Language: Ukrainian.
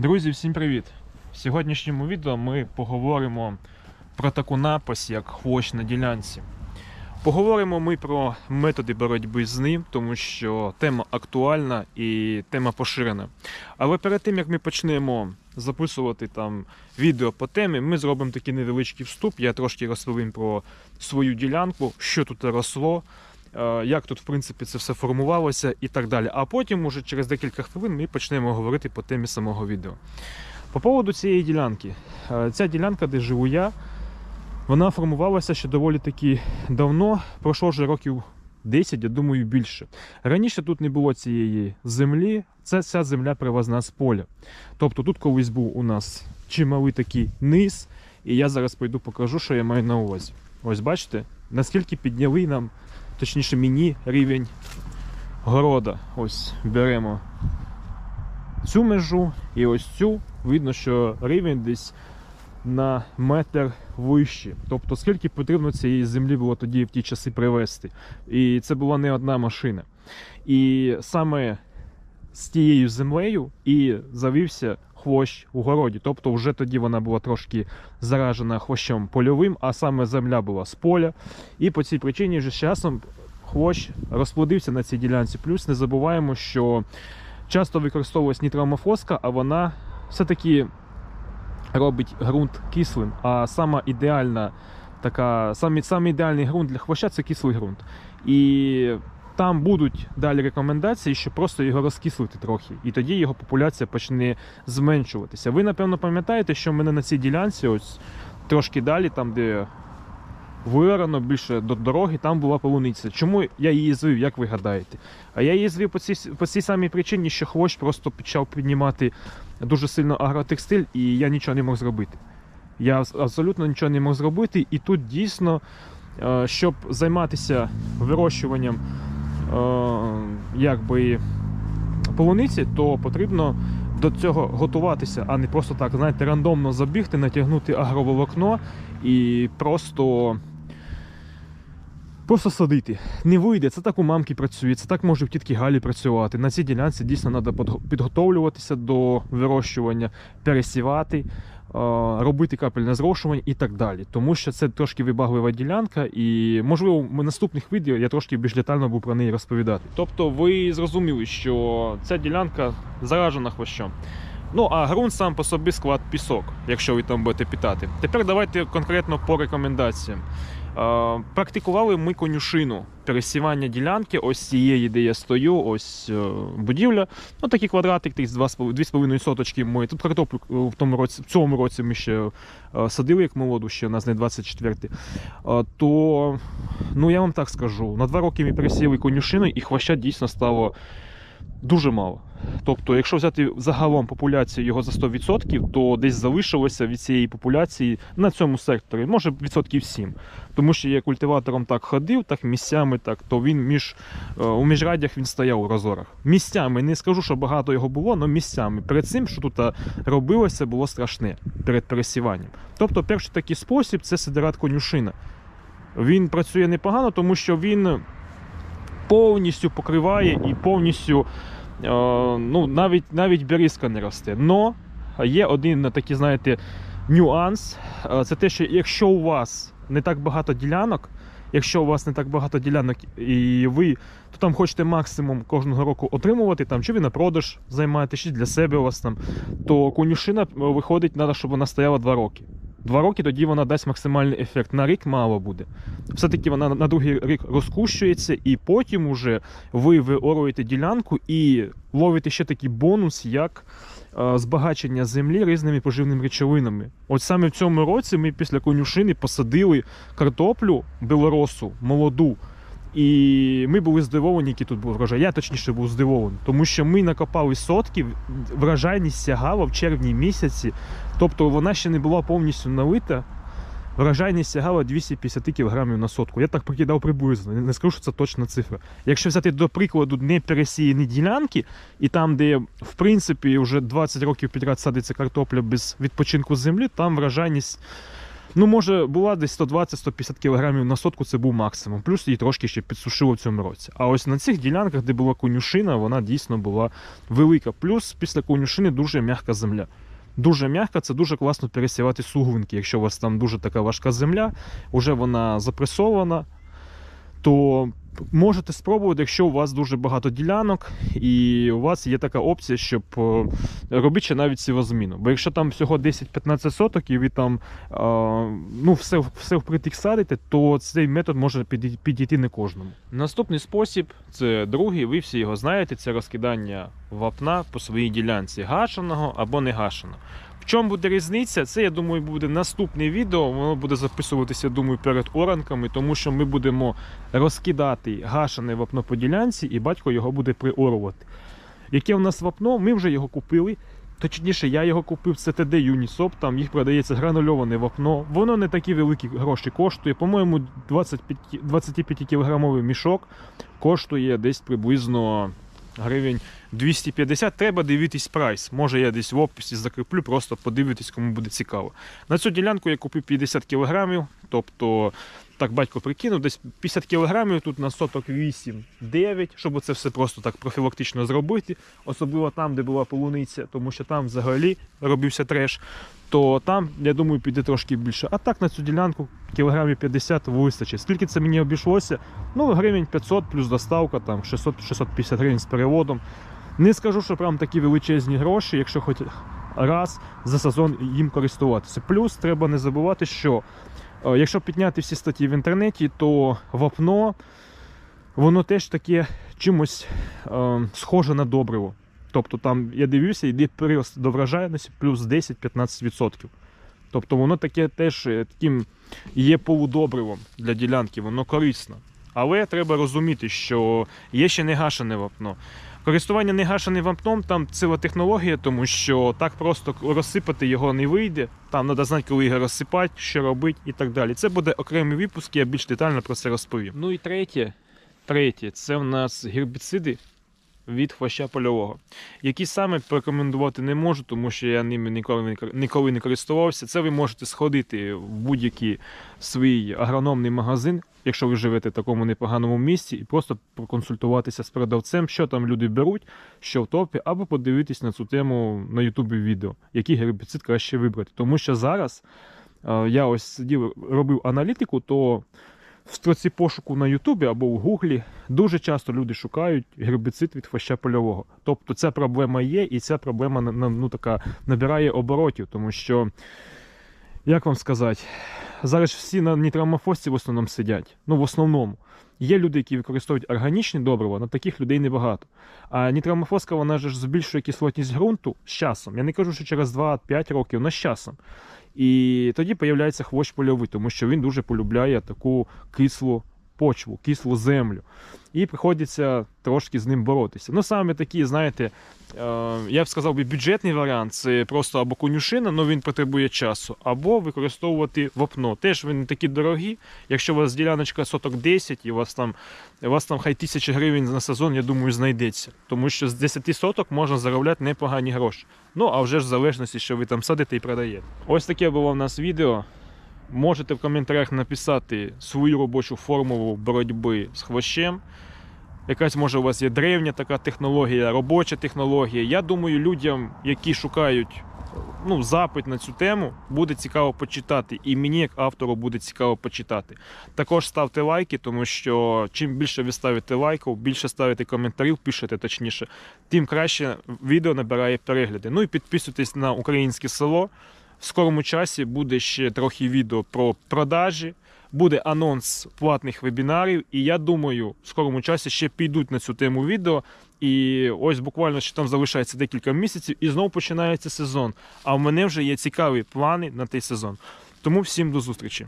Друзі, всім привіт! В сьогоднішньому відео ми поговоримо про таку напасть, як хвощ на ділянці. Поговоримо ми про методи боротьби з ним, тому що тема актуальна і тема поширена. Але перед тим як ми почнемо записувати там відео по темі, ми зробимо такий невеличкий вступ. Я трошки розповім про свою ділянку, що тут росло, як тут в принципі це все формувалося і так далі. А потім, уже через декілька хвилин, ми почнемо говорити по темі самого відео. По поводу цієї ділянки. Е, Ця ділянка, де живу я, вона формувалася ще доволі таки давно, пройшло вже років 10, я думаю, більше. Раніше тут не було цієї землі, це ця земля привозна з поля. Тобто тут колись був у нас чималий такий низ, і я зараз пойду покажу, що я маю на увазі. Ось бачите, наскільки підняли нам, точніше мені, рівень города. Ось беремо цю межу і ось цю. Видно, що рівень десь на метр вище. Тобто, скільки потрібно цієї землі було тоді в ті часи привезти. І це була не одна машина. І саме з тією землею і завівся хвощ у городі. Тобто, вже тоді вона була трошки заражена хвощом польовим, а саме земля була з поля. І по цій причині вже з часом хвощ розплодився на цій ділянці. Плюс не забуваємо, що часто використовувалась нітромофоска, а вона все-таки робить ґрунт кислим. А сама ідеальна така, самий, самий ідеальний ґрунт для хвоща це кислий ґрунт. І там будуть далі рекомендації, щоб просто його розкислити трохи, і тоді його популяція почне зменшуватися. Ви, напевно, пам'ятаєте, що в мене на цій ділянці, ось трошки далі, там, де виорано більше до дороги, там була полуниця. Чому я її звив, як ви гадаєте? А я її звів по цій, по цій самій причині, що хвощ просто почав піднімати дуже сильно агротекстиль, і я нічого не мог зробити. Я абсолютно нічого не мог зробити, і тут дійсно, е, щоб займатися вирощуванням якби полуниці, то потрібно до цього готуватися, а не просто так, знаєте, рандомно забігти, натягнути агроволокно і просто. Просто садити. Не вийде, це так у мамки працює, це так може в тітки Галі працювати. На цій ділянці дійсно треба підготовлюватися до вирощування, пересівати, е, робити капельне зрошування і так далі. Тому що це трошки вибаглива ділянка, і можливо в наступних відео я трошки більш детально буду про неї розповідати. Тобто ви зрозуміли, що ця ділянка заражена хвощом. Ну, а ґрунт сам по собі склад пісок, якщо ви там будете питати. Тепер давайте конкретно по рекомендаціям. Е, Практикували ми конюшину пересівання ділянки, ось цієї, де я стою, ось е, будівля. Ну такий квадратик, десь 2,5 соточки мої. Тут картоплю е, в тому році, в цьому році ми ще садили як молоду, ще у нас не 24 Е, То ну я вам так скажу, на два роки ми пересіяли конюшину, і хвоща дійсно стало дуже мало. Тобто, якщо взяти загалом популяцію його за 100%, то десь залишилося від цієї популяції на цьому секторі, може відсотків 7. Тому що я культиватором так ходив, так місцями, так, то він між, е, у міжрадях він стояв у розорах. Місцями, не скажу, що багато його було, але місцями. Перед цим, що тут робилося, було страшне перед пересіванням. Тобто, перший такий спосіб це сидерат конюшина. Він працює непогано, тому що він повністю покриває і повністю ну, навіть, навіть берізка не росте. Но є один такий, знаєте, нюанс. Е, Це те, що якщо у вас не так багато ділянок, якщо у вас не так багато ділянок, і ви то там хочете максимум кожного року отримувати, там, чи ви на продаж займаєтесь, чи для себе у вас там, то конюшина е, виходить, треба, щоб вона стояла 2 роки. Два роки тоді вона дасть максимальний ефект. На рік мало буде. Все-таки вона на другий рік розкущується, і потім уже ви виоруєте ділянку і ловите ще такий бонус, як е, збагачення землі різними поживними речовинами. От саме в цьому році ми після конюшини посадили картоплю білоросу, молоду. І ми були здивовані, який тут був врожай. Я точніше був здивований, тому що ми накопали сотки, врожайність сягала в червні місяці, тобто вона ще не була повністю налита. Врожайність сягала 250 кг на сотку. Я так прикидав приблизно. Не скажу, що це точна цифра. Якщо взяти до прикладу не пересіяні ділянки, і там, де в принципі вже 20 років підряд садиться картопля без відпочинку землі, там врожайність Ну, може, була десь 120-150 кг на сотку, це був максимум. Плюс її трошки ще підсушило в цьому році. А ось на цих ділянках, де була конюшина, вона дійсно була велика. Плюс після конюшини дуже м'яка земля. Дуже м'яка, це дуже класно пересівати суглинки. Якщо у вас там дуже така важка земля, вже вона запресована, то можете спробувати, якщо у вас дуже багато ділянок, і у вас є така опція, щоб е, робити ще навіть сівозміну. Бо якщо там всього 10-15 соток, і ви там е, ну, все, все впритик садите, то цей метод може підійти не кожному. Наступний спосіб це другий, ви всі його знаєте, це розкидання вапна по своїй ділянці гашеного або не гашеного. В чому буде різниця? Це, я думаю, буде наступне відео. Воно буде записуватися, думаю, перед оранками, тому що ми будемо розкидати гашене вапно по ділянці, і батько його буде приорувати. Яке в нас вапно? Ми вже його купили. Точніше, я його купив це ТД Юнісоп, там їх продається гранульоване вапно. Воно не такі великі гроші коштує. По-моєму, 25, 25 кілограмовий мішок коштує десь приблизно гривень 250. Треба дивитись прайс. Може я десь в описі закріплю, просто подивитись, кому буде цікаво. На цю ділянку я купив 50 кілограмів, тобто. Так, батько прикинув, десь 50 кілограмів тут на соток 8-9, щоб це все просто так профілактично зробити, особливо там, де була полуниця, тому що там взагалі робився треш, то там, я думаю, піде трошки більше. А так на цю ділянку кілограмів 50 вистачить. Скільки це мені обійшлося? Ну, гривень 500 плюс доставка, там 600-650 гривень з переводом. Не скажу, що прям такі величезні гроші, якщо хоч раз за сезон їм користуватися. Плюс треба не забувати, що Якщо підняти всі статті в інтернеті, то вапно воно теж таке чимось е, схоже на добриво. Тобто там, я дивлюся, йде прирост до врожайності плюс 10-15%. Тобто воно таке теж е, таким є полудобривом для ділянки, воно корисно. Але треба розуміти, що є ще негашене вапно. Користування негашеним вапном там ціла технологія, тому що так просто розсипати його не вийде. Там треба знати, коли його розсипати, що робити і так далі. Це буде окремий випуск, я більш детально про це розповім. Ну і третє, третє це в нас гербіциди від хвоща польового. Які саме порекомендувати не можу, тому що я ними ніколи ніколи не користувався. Це ви можете сходити в будь-який свій агрономний магазин, якщо ви живете в такому непоганому місці, і просто проконсультуватися з продавцем, що там люди беруть, що в топі, або подивитись на цю тему на Ютубі відео, який гербіцид краще вибрати. Тому що зараз е, я ось сидів, робив аналітику, то в строці пошуку на Ютубі або в Гуглі дуже часто люди шукають гербіцид від хвоща польового. Тобто ця проблема є, і ця проблема ну, така, набирає оборотів, тому що, як вам сказати, зараз всі на нітрамофосці в основному сидять. Ну, в основному. Є люди, які використовують органічні добрива, але таких людей небагато. А нітрамофоска, вона ж збільшує кислотність ґрунту з часом. Я не кажу, що через 2-5 років, але з часом. І тоді появляється хвощ польовий, тому що він дуже полюбляє таку кислу почву, кислу землю. І приходиться трошки з ним боротися. Ну, саме такі, знаєте, е, я б сказав би, бюджетний варіант це просто або конюшина, але він потребує часу, або використовувати вапно. Теж вони такі дорогі. Якщо у вас діляночка соток 10 і у вас там, у вас там хай тисяча гривень на сезон, я думаю, знайдеться. Тому що з 10 соток можна заробляти непогані гроші. Ну, а вже ж в залежності, що ви там садите і продаєте. Ось таке було в нас відео. Можете в коментарях написати свою робочу формулу боротьби з хвощем. Якась може у вас є древня така технологія, робоча технологія. Я думаю, людям, які шукають ну, запит на цю тему, буде цікаво почитати. І мені, як автору, буде цікаво почитати. Також ставте лайки, тому що чим більше ви ставите лайків, більше ставите коментарів, пишете точніше, тим краще відео набирає перегляди. Ну і підписуйтесь на українське село. В скорому часі буде ще трохи відео про продажі, буде анонс платних вебінарів, і я думаю, в скорому часі ще підуть на цю тему відео. І ось буквально ще там залишається декілька місяців, і знову починається сезон. А в мене вже є цікаві плани на той сезон. Тому всім до зустрічі.